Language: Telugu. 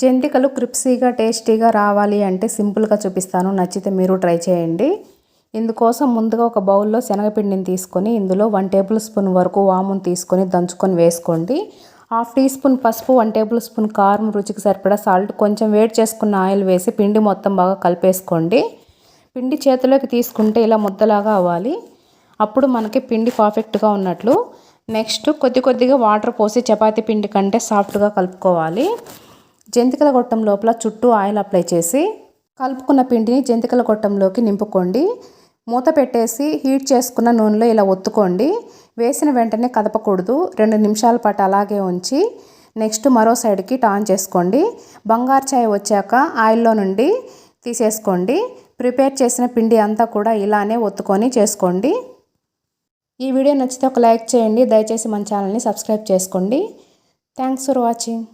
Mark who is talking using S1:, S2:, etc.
S1: జంతికలు క్రిప్సీగా టేస్టీగా రావాలి అంటే సింపుల్గా చూపిస్తాను. నచ్చితే మీరు ట్రై చేయండి. ఇందుకోసం ముందుగా ఒక బౌల్లో శనగపిండిని తీసుకొని ఇందులో వన్ టేబుల్ స్పూన్ వరకు వామును తీసుకొని దంచుకొని వేసుకోండి. హాఫ్ టీ స్పూన్ పసుపు వన్ టేబుల్ స్పూన్ కారం రుచికి సరిపడా సాల్ట్ కొంచెం వేడి చేసుకున్న ఆయిల్ వేసి పిండి మొత్తం బాగా కలిపేసుకోండి. పిండి చేతిలోకి తీసుకుంటే ఇలా ముద్దలాగా అవ్వాలి. అప్పుడు మనకి పిండి పర్ఫెక్ట్గా ఉన్నట్లు. నెక్స్ట్ కొద్ది కొద్దిగా వాటర్ పోసి చపాతీ పిండి కంటే సాఫ్ట్గా కలుపుకోవాలి. జంతికల గొట్టం లోపల చుట్టూ ఆయిల్ అప్లై చేసి కలుపుకున్న పిండిని జంతికల గొట్టంలోకి నింపుకోండి. మూత పెట్టేసి హీట్ చేసుకున్న నూనెలో ఇలా ఒత్తుకోండి. వేసిన వెంటనే కదపకూడదు. రెండు నిమిషాల పాటు అలాగే ఉంచి నెక్స్ట్ మరో సైడ్కి టాన్ చేసుకోండి. బంగారు చాయ్ వచ్చాక ఆయిల్లో నుండి తీసేసుకోండి. ప్రిపేర్ చేసిన పిండి అంతా కూడా ఇలానే ఒత్తుకొని చేసుకోండి. ఈ వీడియో నచ్చితే ఒక లైక్ చేయండి. దయచేసి మన ఛానల్ని సబ్స్క్రైబ్ చేసుకోండి. Thanks for watching.